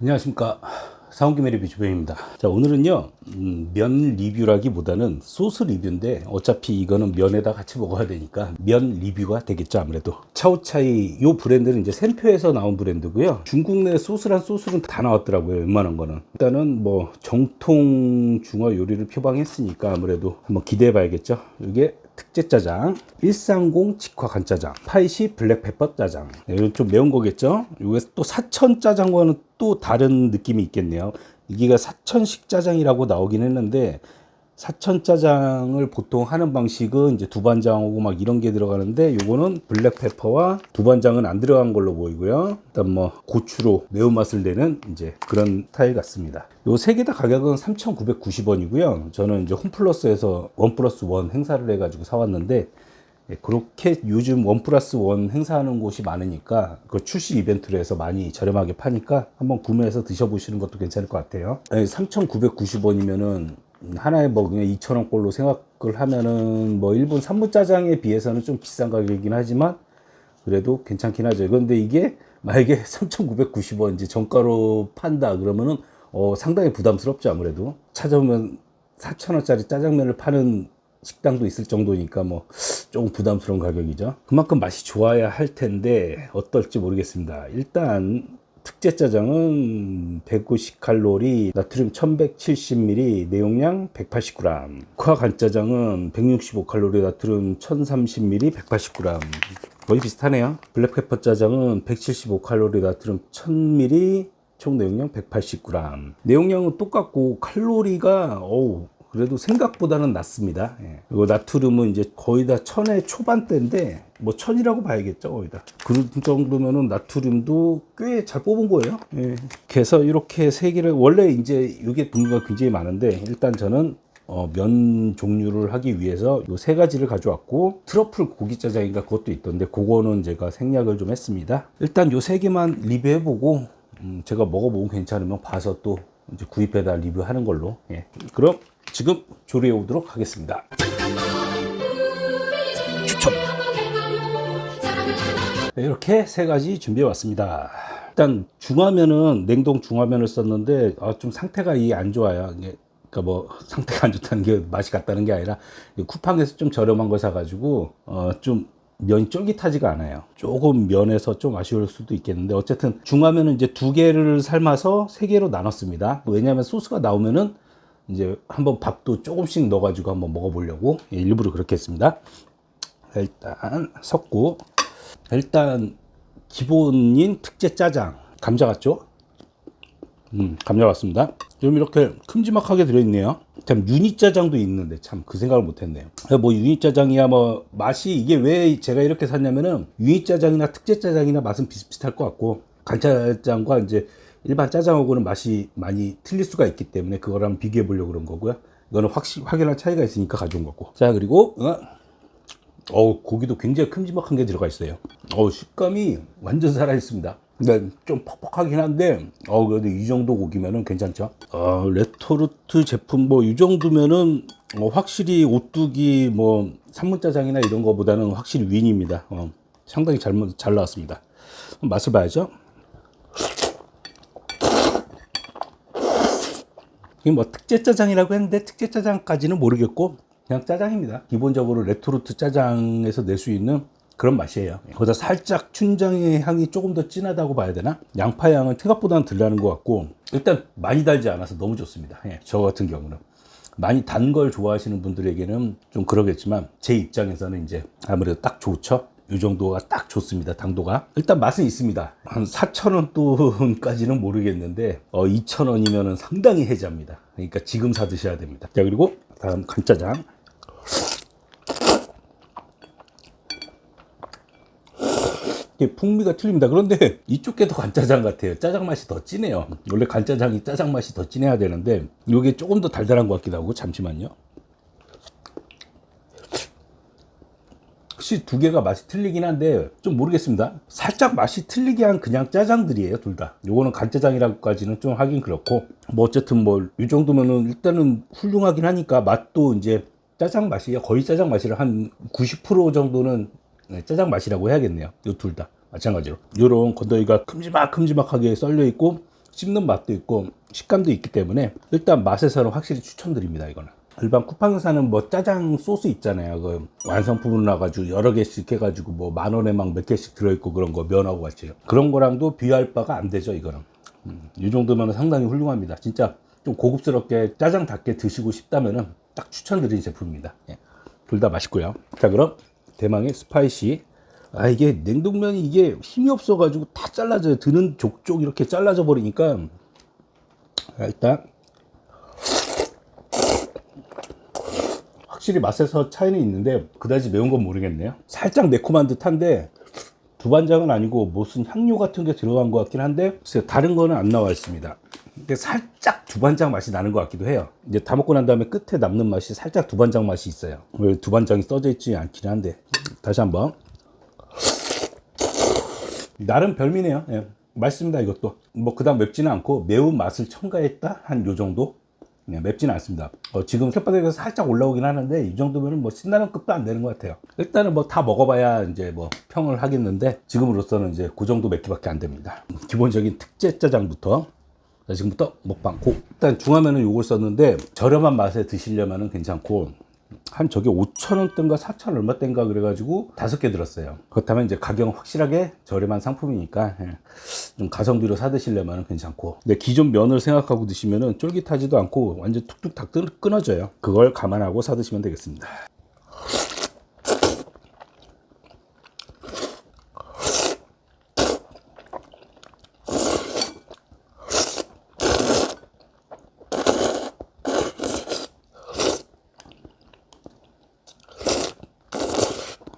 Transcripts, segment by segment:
안녕하십니까. 사원김의 리뷰 주변입니다. 자 오늘은요 음, 면 리뷰라기보다는 소스 리뷰인데 어차피 이거는 면에다 같이 먹어야 되니까 면 리뷰가 되겠죠 아무래도. 차오차이 요 브랜드는 이제 샘표에서 나온 브랜드고요. 중국 내 소스란 소스는 다 나왔더라고요 웬만한 거는. 일단은 뭐 정통 중화 요리를 표방했으니까 아무래도 한번 기대해 봐야겠죠. 이게 특제 짜장, 130 직화 간짜장, 파이시 블랙페퍼 짜장. 네, 이건 좀 매운 거겠죠? 이게 또 사천 짜장과는 또 다른 느낌이 있겠네요. 이게가 사천식 짜장이라고 나오긴 했는데 사천 짜장을 보통 하는 방식은 이제 두반장하고 막 이런 게 들어가는데 요거는 블랙페퍼와 두반장은 안 들어간 걸로 보이고요. 일단 뭐 고추로 매운맛을 내는 이제 그런 타일 같습니다. 요 세 개 다 가격은 3,990원이고요. 저는 이제 홈플러스에서 원 플러스 원 행사를 해가지고 사왔는데 예, 그렇게 요즘 원 플러스 원 행사하는 곳이 많으니까 그 출시 이벤트로 해서 많이 저렴하게 파니까 한번 구매해서 드셔보시는 것도 괜찮을 것 같아요. 3,990원이면은 하나에 뭐 그냥 2,000원 꼴로 생각을 하면은 뭐 일본 산무 짜장에 비해서는 좀 비싼 가격이긴 하지만 그래도 괜찮긴 하죠. 그런데 이게 만약에 3,990원 이제 정가로 판다 그러면은 어 상당히 부담스럽죠 아무래도 찾아보면 4,000원짜리 짜장면을 파는 식당도 있을 정도니까 뭐 조금 부담스러운 가격이죠. 그만큼 맛이 좋아야 할 텐데 어떨지 모르겠습니다. 일단 특제 짜장은 150칼로리, 나트륨 1170ml, 내용량 180g. 화 간짜장은 165칼로리, 나트륨 1030ml, 180g. 거의 비슷하네요. 블랙페퍼 짜장은 175칼로리, 나트륨 1000ml, 총 내용량 180g. 내용량은 똑같고 칼로리가 어우 그래도 생각보다는 낮습니다. 예. 그리고 나트륨은 이제 거의 다 천의 초반대인데 뭐 천이라고 봐야겠죠 거의 다. 그런 정도면은 나트륨도 꽤 잘 뽑은 거예요. 예. 그래서 이렇게 세 개를 원래 이제 이게 종류가 굉장히 많은데 일단 저는 어, 면 종류를 하기 위해서 요 세 가지를 가져왔고 트러플 고기 짜장인가 그것도 있던데 그거는 제가 생략을 좀 했습니다. 일단 요 세 개만 리뷰해보고 음, 제가 먹어보고 괜찮으면 봐서 또 구입해다 리뷰하는 걸로. 예. 그럼 지금 조리해 오도록 하겠습니다. 추천. 네, 이렇게 세 가지 준비해 왔습니다. 일단 중화면은 냉동 중화면을 썼는데 아, 좀 상태가 이게 안 좋아요. 이게 그러니까 뭐 상태가 안 좋다는 게 맛이 같다는 게 아니라 이 쿠팡에서 좀 저렴한 걸 사가지고 어, 좀 면이 쫄깃하지가 않아요. 조금 면에서 좀 아쉬울 수도 있겠는데 어쨌든 중화면은 이제 두 개를 삶아서 세 개로 나눴습니다. 왜냐하면 소스가 나오면은 이제 한번 밥도 조금씩 넣어가지고 한번 먹어보려고 예, 일부러 그렇게 했습니다. 일단 섞고 일단 기본인 특제 짜장 감자 같죠? 음, 감자 같습니다. 좀 이렇게 큼지막하게 들어있네요. 참 유니 짜장도 있는데 참 그 생각을 못했네요. 뭐 유니 짜장이야 뭐 맛이 이게 왜 제가 이렇게 샀냐면은 유니 짜장이나 특제 짜장이나 맛은 비슷비슷할 것 같고 간짜장과 이제 일반 짜장하고는 맛이 많이 틀릴 수가 있기 때문에 한번 비교해 보려고 그런 거고요. 이거는 확실 확연한 차이가 있으니까 가져온 거고. 자 그리고 어, 어우 고기도 굉장히 큼지막한 게 들어가 있어요. 어우 식감이 완전 살아 있습니다. 근데 좀 퍽퍽하긴 한데 어 그래도 이 정도 고기면은 괜찮죠. 어 레토르트 제품 뭐 이 정도면은 어, 확실히 오뚜기 뭐 산문짜장이나 이런 거보다는 확실히 윈입니다. 어, 상당히 잘, 잘 나왔습니다. 맛을 봐야죠. 이게 뭐 특제 짜장이라고 했는데 특제 짜장까지는 모르겠고 그냥 짜장입니다. 기본적으로 레토르트 짜장에서 낼 수 있는 그런 맛이에요. 거기다 살짝 춘장의 향이 조금 더 진하다고 봐야 되나? 양파 향은 생각보다는 덜 나는 것 같고 일단 많이 달지 않아서 너무 좋습니다. 예, 저 같은 경우는 많이 단 걸 좋아하시는 분들에게는 좀 그러겠지만 제 입장에서는 이제 아무래도 딱 좋죠. 이 정도가 딱 좋습니다. 당도가. 일단 맛은 있습니다. 한 4,000원 돈까지는 모르겠는데, 어, 2,000원이면 상당히 해자입니다. 그러니까 지금 사 드셔야 됩니다. 자, 그리고 다음 간짜장. 풍미가 틀립니다. 그런데 이쪽 게 더 간짜장 같아요. 짜장 맛이 더 진해요. 원래 간짜장이 짜장 맛이 더 진해야 되는데, 이게 조금 더 달달한 것 같기도 하고, 잠시만요. 혹시 두 개가 맛이 틀리긴 한데 좀 모르겠습니다. 살짝 맛이 틀리게 한 그냥 짜장들이에요, 둘 다. 요거는 간짜장이라고까지는 좀 하긴 그렇고 뭐 어쨌든 뭐 이 정도면은 일단은 훌륭하긴 하니까 맛도 이제 짜장 맛이에요. 거의 짜장 맛이라 한 90% 정도는 네, 짜장 맛이라고 해야겠네요. 요 둘 다. 마찬가지로. 요런 건더기가 큼지막 큼지막하게 썰려 있고 씹는 맛도 있고 식감도 있기 때문에 일단 맛에서는 확실히 추천드립니다 이거는 일반 쿠팡에서 사는 뭐 짜장 소스 있잖아요. 그 완성품으로 나가지고 여러 개씩 해가지고 뭐 만 원에 막 몇 개씩 들어있고 그런 거 면하고 같이 그런 거랑도 비할 바가 안 되죠 이거는. 음, 이 정도면 상당히 훌륭합니다. 진짜 좀 고급스럽게 짜장답게 드시고 싶다면은 딱 추천드리는 제품입니다. 예. 둘다 맛있고요. 자 그럼 대망의 스파이시. 아 이게 냉동면이 이게 힘이 없어가지고 다 잘라져요. 드는 족족 이렇게 잘라져 버리니까. 아, 일단 확실히 맛에서 차이는 있는데 그다지 매운 건 모르겠네요 살짝 매콤한 듯한데 두반장은 아니고 무슨 향료 같은 게 들어간 것 같긴 한데 글쎄요, 다른 거는 안 나와 있습니다 근데 살짝 두반장 맛이 나는 것 같기도 해요 이제 다 먹고 난 다음에 끝에 남는 맛이 살짝 두반장 맛이 있어요 왜 두반장이 써져 있지 않긴 한데 다시 한번 나름 별미네요. 예. 맛있습니다, 이것도. 뭐, 그다음 맵지는 않고 매운 맛을 첨가했다? 한 요 정도? 네, 맵지는 않습니다. 어, 지금 혓바닥에서 살짝 올라오긴 하는데, 이 정도면 뭐 신라면 급도 안 되는 것 같아요. 일단은 뭐 다 먹어봐야 이제 뭐 평을 하겠는데, 지금으로서는 이제 그 정도 맵기밖에 안 됩니다. 기본적인 특제 짜장부터. 자, 지금부터 먹방 고. 일단 중화면은 요걸 썼는데, 저렴한 맛에 드시려면은 괜찮고, 한 저게 5천원대인가 4천 얼마대인가 그래가지고 다섯 개 들었어요. 그렇다면 이제 가격은 확실하게 저렴한 상품이니까 예, 좀 가성비로 사 드시려면 괜찮고. 근데 기존 면을 생각하고 드시면은 쫄깃하지도 않고 완전 툭툭 다 끊- 끊어져요. 그걸 감안하고 사 드시면 되겠습니다.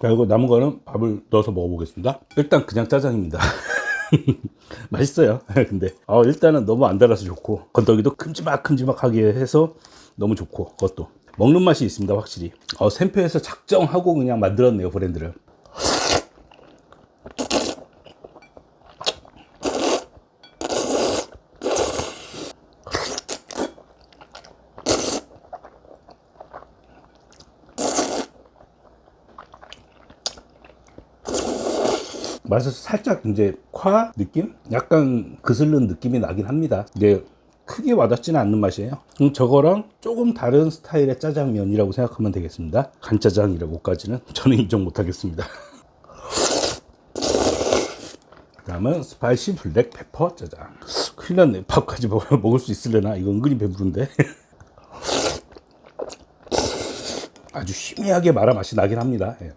자, 이거 남은 거는 밥을 넣어서 먹어보겠습니다. 일단 그냥 짜장입니다. 맛있어요. 근데 어, 일단은 너무 안 달아서 좋고 건더기도 큼지막큼지막하게 해서 너무 좋고 그것도. 먹는 맛이 있습니다 확실히. 어, 샘표에서 작정하고 그냥 만들었네요 브랜드를. 맛에서 살짝 이제 화 느낌? 약간 그슬른 느낌이 나긴 합니다. 근데 크게 와닿지는 않는 맛이에요. 음, 저거랑 조금 다른 스타일의 짜장면이라고 생각하면 되겠습니다. 간짜장이라고까지는 저는 인정 못하겠습니다. 다음은 스파이시 블랙 페퍼 짜장. 큰일 났네. 밥까지 먹, 먹을 수 있으려나? 이거 은근히 배부른데. 아주 희미하게 마라 맛이 나긴 합니다. 예.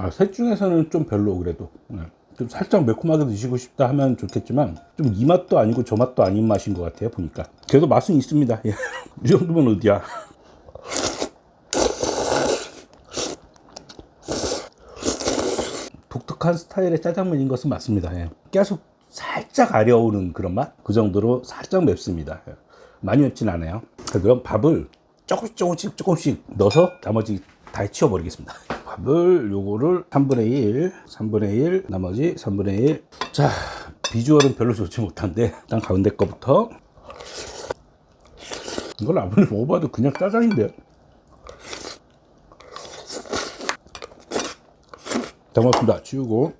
아, 셋 중에서는 좀 별로 그래도. 네. 좀 살짝 매콤하게 드시고 싶다 하면 좋겠지만 좀 이 맛도 아니고 저 맛도 아닌 맛인 것 같아요 보니까 그래도 맛은 있습니다 예. 이 정도면 어디야 독특한 스타일의 짜장면인 것은 맞습니다 예. 계속 살짝 아려오는 그런 맛? 그 정도로 살짝 맵습니다 예. 많이 맵진 않아요 자, 그럼 밥을 조금씩 조금씩 조금씩 넣어서 나머지 다 치워버리겠습니다 밥을 요거를 3분의 1 3분의 1 나머지 3분의 1자 비주얼은 별로 좋지 못한데 일단 가운데 거부터. 이걸 아무리 먹어봐도 그냥 짜장인데. 잘 먹었습니다. 치우고.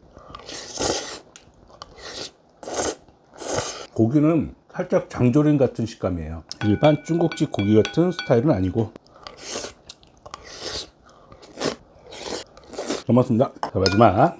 고기는 살짝 장조림 같은 식감이에요. 일반 중국집 고기 같은 스타일은 아니고 고맙습니다. 자, 마지막.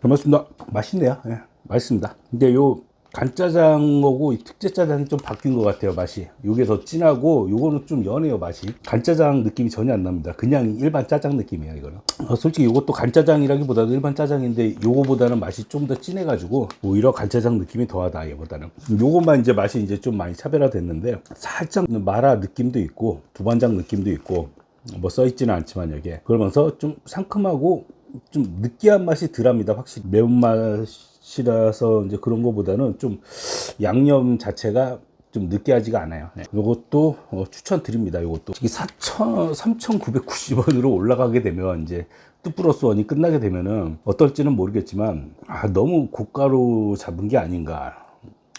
고맙습니다. 맛있네요. 예, 맛있습니다. 근데 요 간짜장하고 이 특제짜장이 좀 바뀐 것 같아요, 맛이. 요게 더 진하고, 요거는 좀 연해요, 맛이. 간짜장 느낌이 전혀 안 납니다. 그냥 일반 짜장 느낌이에요, 이거는. 어, 솔직히 요것도 간짜장이라기보다도 일반 짜장인데, 요거보다는 맛이 좀 더 진해 가지고, 오히려 간짜장 느낌이 더하다, 얘보다는. 요것만 이제 맛이 이제 좀 많이 차별화 됐는데, 살짝 마라 느낌도 있고, 두반장 느낌도 있고, 뭐 써있지는 않지만 여기에. 그러면서 좀 상큼하고, 좀 느끼한 맛이 덜합니다. 확실히 매운맛이 라서 이제 그런 거보다는 좀 양념 자체가 좀 느끼하지가 않아요. 네. 이것도 어, 추천드립니다. 이것도 4천 3,990원으로 올라가게 되면 이제 2 플러스 원이 끝나게 되면은 어떨지는 모르겠지만 아, 너무 고가로 잡은 게 아닌가.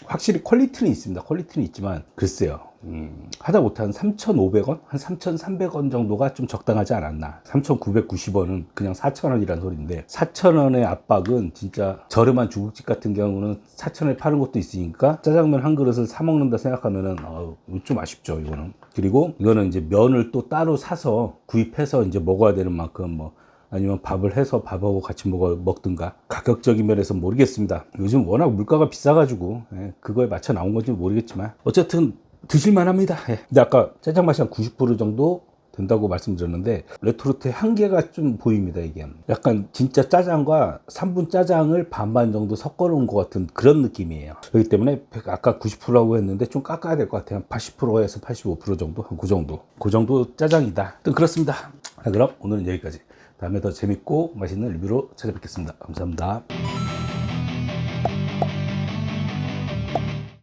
확실히 퀄리티는 있습니다. 퀄리티는 있지만 글쎄요. 음, 하다 못해 한 3,500원? 한 3,300원 정도가 좀 적당하지 않았나. 3,990원은 그냥 4,000원이라는 소리인데 4,000원의 압박은 진짜 저렴한 중국집 같은 경우는 4,000원에 파는 것도 있으니까 짜장면 한 그릇을 사 먹는다 생각하면은 어, 좀 아쉽죠, 이거는. 그리고 이거는 이제 면을 또 따로 사서 구입해서 이제 먹어야 되는 만큼 뭐 아니면 밥을 해서 밥하고 같이 먹어, 먹든가. 가격적인 면에서 모르겠습니다. 요즘 워낙 물가가 비싸가지고 예, 그거에 맞춰 나온 건지 모르겠지만 어쨌든 드실만 합니다. 예. 근데 아까 짜장 맛이 한 90% 정도 된다고 말씀드렸는데 레토르트의 한계가 좀 보입니다 이게. 약간 진짜 짜장과 3분 짜장을 반반 정도 섞어 놓은 것 같은 그런 느낌이에요. 그렇기 때문에 아까 90%라고 했는데 좀 깎아야 될 것 같아요. 80%에서 85% 정도? 한 그 정도. 그 정도 짜장이다. 그렇습니다. 자, 그럼 오늘은 여기까지 다음에 더 재밌고 맛있는 리뷰로 찾아뵙겠습니다. 감사합니다